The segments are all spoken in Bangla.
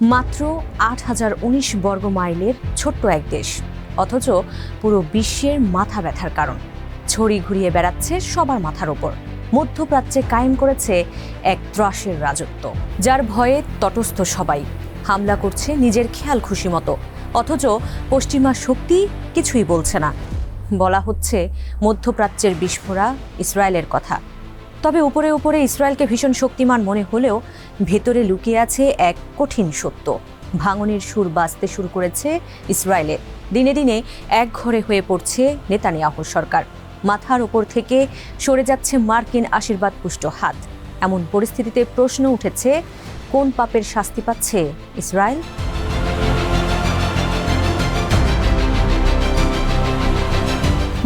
মাত্র আট হাজার উনিশ বর্গ মাইলের ছোট্ট এক দেশ। অথচ পুরো বিশ্বের মাথা ব্যথার কারণ। ছড়ি ঘুরিয়ে বেড়াচ্ছে সবার মাথার ওপর। মধ্যপ্রাচ্যে কায়েম করেছে এক ত্রাসের রাজত্ব, যার ভয়ে তটস্থ সবাই। হামলা করছে নিজের খেয়াল খুশি মতো। অথচ পশ্চিমা শক্তি কিছুই বলছে না। বলা হচ্ছে মধ্যপ্রাচ্যের বিস্ফোরা ইসরায়েলের কথা। তবে উপরে উপরে ইসরায়েলকে ভীষণ শক্তিমান মনে হলেও ভেতরে লুকিয়ে আছে এক কঠিন সত্য। ভাঙনের সুর বাজতে শুরু করেছে ইসরায়েলে। দিনে দিনে এক ঘরে হয়ে পড়ছে নেতানিয়াহুর সরকার। মাথার ওপর থেকে সরে যাচ্ছে মার্কিন আশীর্বাদ পুষ্ট হাত। এমন পরিস্থিতিতে প্রশ্ন উঠেছে, কোন পাপের শাস্তি পাচ্ছে ইসরায়েল?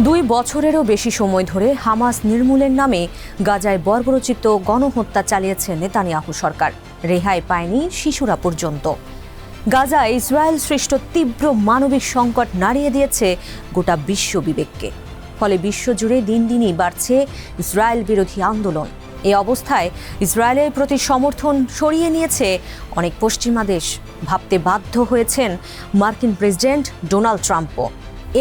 দুই বছরেরও বেশি সময় ধরে হামাস নির্মূলের নামে গাজায় বর্বরচিত গণহত্যা চালিয়েছে নেতানিয়াহু সরকার। রেহাই পায়নি শিশুরা পর্যন্ত। গাজা ইসরায়েল সৃষ্ট তীব্র মানবিক সংকট নাড়িয়ে দিয়েছে গোটা বিশ্ব বিবেককে। ফলে বিশ্বজুড়ে দিন দিনই বাড়ছে ইসরায়েল বিরোধী আন্দোলন। এই অবস্থায় ইসরায়েলের প্রতি সমর্থন সরিয়ে নিয়েছে অনেক পশ্চিমা দেশ। ভাবতে বাধ্য হয়েছেন মার্কিন প্রেসিডেন্ট ডোনাল্ড ট্রাম্পও।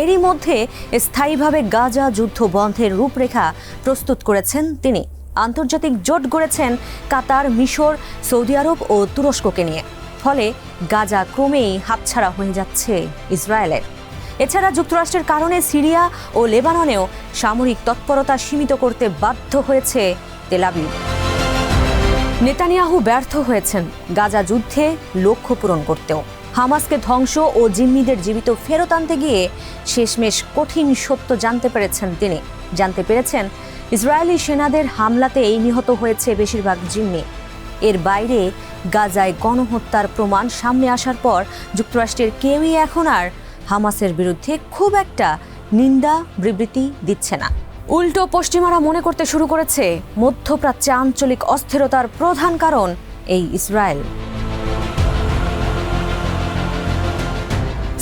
এরই মধ্যে স্থায়ীভাবে গাজা যুদ্ধ বন্ধের রূপরেখা প্রস্তুত করেছেন তিনি। আন্তর্জাতিক জোট গড়েছেন কাতার, মিশর, সৌদি আরব ও তুরস্ককে নিয়ে। ফলে গাজা ক্রমেই হাতছাড়া হয়ে যাচ্ছে ইসরায়েলের। এছাড়া যুক্তরাষ্ট্রের কারণে সিরিয়া ও লেবাননেও সামরিক তৎপরতা সীমিত করতে বাধ্য হয়েছে তেলাবিব নেতানিয়াহু ব্যর্থ হয়েছেন গাজা যুদ্ধে লক্ষ্য পূরণ করতেও। হামাসকে ধ্বংস ও জিম্মিদের জীবিত ফেরত আনতে গিয়ে শেষমেশ কঠিন সত্য জানতে পেরেছেন তিনি। জানতে পেরেছেন, ইসরায়েলি সেনাদের হামলাতেই নিহত হয়েছে বেশিরভাগ জিম্মি। এর বাইরে গাজায় গণহত্যার প্রমাণ সামনে আসার পর যুক্তরাষ্ট্রের কেউই এখন আর হামাসের বিরুদ্ধে খুব একটা নিন্দা, বিবৃতি দিচ্ছে না। উল্টো পশ্চিমারা মনে করতে শুরু করেছে, মধ্যপ্রাচ্যে আঞ্চলিক অস্থিরতার প্রধান কারণ এই ইসরায়েল।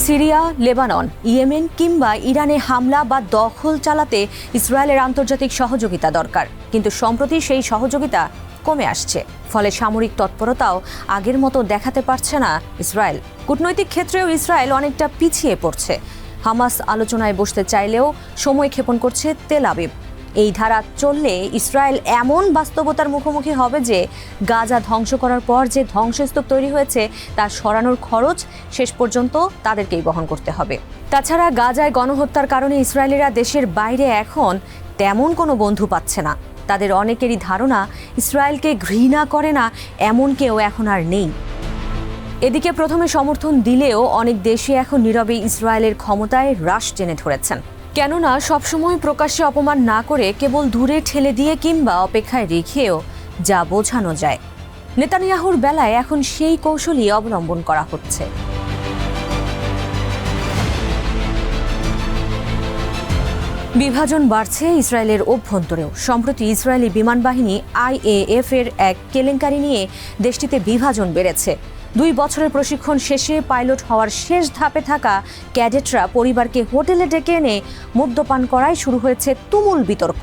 সিরিয়া, লেবানন, ইয়েমেন কিংবা ইরানে হামলা বা দখল চালাতে ইসরায়েলের আন্তর্জাতিক সহযোগিতা দরকার। কিন্তু সম্প্রতি সেই সহযোগিতা কমে আসছে। ফলে সামরিক তৎপরতাও আগের মতো দেখাতে পারছে না ইসরায়েল। কূটনৈতিক ক্ষেত্রেও ইসরায়েল অনেকটা পিছিয়ে পড়ছে। হামাস আলোচনায় বসতে চাইলেও সময় ক্ষেপণ করছে তেল আবিব। এই ধারা চললে ইসরায়েল এমন বাস্তবতার মুখোমুখি হবে যে গাজা ধ্বংস করার পর যে ধ্বংসস্তূপ তৈরি হয়েছে, তা সরানোর খরচ শেষ পর্যন্ত তাদেরকেই বহন করতে হবে। তাছাড়া গাজায় গণহত্যার কারণে ইসরায়েলিরা দেশের বাইরে এখন তেমন কোনো বন্ধু পাচ্ছে না। তাদের অনেকেরই ধারণা, ইসরায়েলকে ঘৃণা করে না এমন কেউ এখন আর নেই। এদিকে প্রথমে সমর্থন দিলেও অনেক দেশে এখন নীরবে ইসরায়েলের ক্ষমতায় হ্রাস টেনে ধরেছেন। কেননা সবসময় প্রকাশ্যে অপমান না করে কেবল দূরে ঠেলে দিয়ে কিংবা অপেক্ষায় রেখেও যা বোঝানো যায়। নেতানিয়াহুর বেলায় এখন সেই কৌশলই অবলম্বন করা হচ্ছে। বিভাজন বাড়ছে ইসরায়েলের অভ্যন্তরেও। সম্প্রতি ইসরায়েলি বিমান বাহিনী আইএএফ এর এক কেলেঙ্কারি নিয়ে দেশটিতে বিভাজন বেড়েছে। দুই বছরের প্রশিক্ষণ শেষে পাইলট হওয়ার শেষ ধাপে থাকা ক্যাডেটরা পরিবারকে হোটেলে ডেকে এনে মদ্যপান করায় শুরু হয়েছে তুমুল বিতর্ক।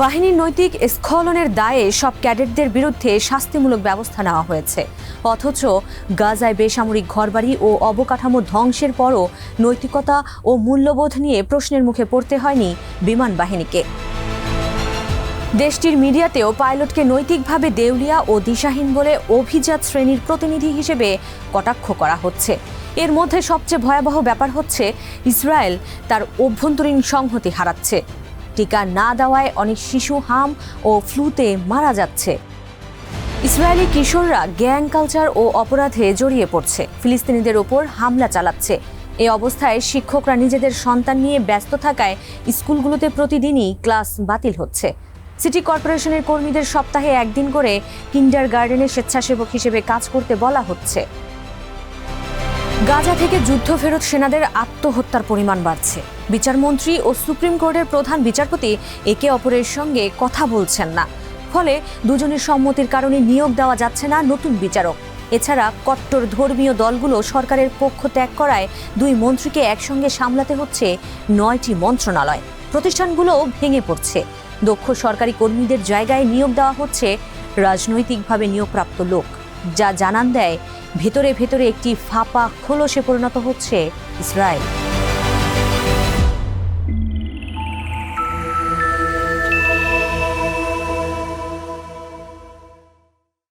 বাহিনীর নৈতিক স্খলনের দায়ে সব ক্যাডেটদের বিরুদ্ধে শাস্তিমূলক ব্যবস্থা নেওয়া হয়েছে। অথচ গাজায় বেসামরিক ঘরবাড়ি ও অবকাঠামো ধ্বংসের পরও নৈতিকতা ও মূল্যবোধ নিয়ে প্রশ্নের মুখে পড়তে হয়নি বিমান বাহিনীকে। দেশটির মিডিয়াতেও পাইলটকে নৈতিকভাবে দেউলিয়া ও দিশাহীন বলে অভিজাত শ্রেণির প্রতিনিধি হিসেবে কটাক্ষ করা হচ্ছে। এর মধ্যে সবচেয়ে ভয়াবহ ব্যাপার হচ্ছে, ইসরায়েল তার অভ্যন্তরীণ সংহতি হারাচ্ছে। টিকা না দেওয়ায় অনেক শিশু হাম ও ফ্লুতে মারা যাচ্ছে। ইসরায়েলি কিশোররা গ্যাং কালচার ও অপরাধে জড়িয়ে পড়ছে। ফিলিস্তিনিদের ওপর হামলা চালাচ্ছে। এই অবস্থায় শিক্ষকরা নিজেদের সন্তান নিয়ে ব্যস্ত থাকায় স্কুলগুলোতে প্রতিদিনই ক্লাস বাতিল হচ্ছে। সিটি কর্পোরেশনের কর্মীদের সপ্তাহে একদিন করে কিন্ডার গার্ডেনে স্বেচ্ছাসেবক হিসেবে কাজ করতে বলা হচ্ছে। গাজা থেকে যুদ্ধ ফেরত সেনাদের আত্মহত্যার পরিমাণ বাড়ছে। বিচারমন্ত্রী ও সুপ্রিম কোর্টের প্রধান বিচারপতি একে অপরের সঙ্গে কথা বলছেন না। ফলে দুজনের সম্মতির কারণে নিয়োগ দেওয়া যাচ্ছে না নতুন বিচারক। এছাড়া কট্টর ধর্মীয় দলগুলো সরকারের পক্ষ ত্যাগ করায় দুই মন্ত্রীকে একসঙ্গে সামলাতে হচ্ছে নয়টি মন্ত্রণালয়। প্রতিষ্ঠানগুলোও ভেঙে পড়ছে। দক্ষ সরকারি কর্মীদের জায়গায় নিয়োগ দেওয়া হচ্ছে রাজনৈতিকভাবে নিয়োগপ্রাপ্ত লোক। যা জানান দেয়, ভেতরে ভেতরে একটি ফাঁপা খোলসে পরিণত হচ্ছে ইসরায়েল।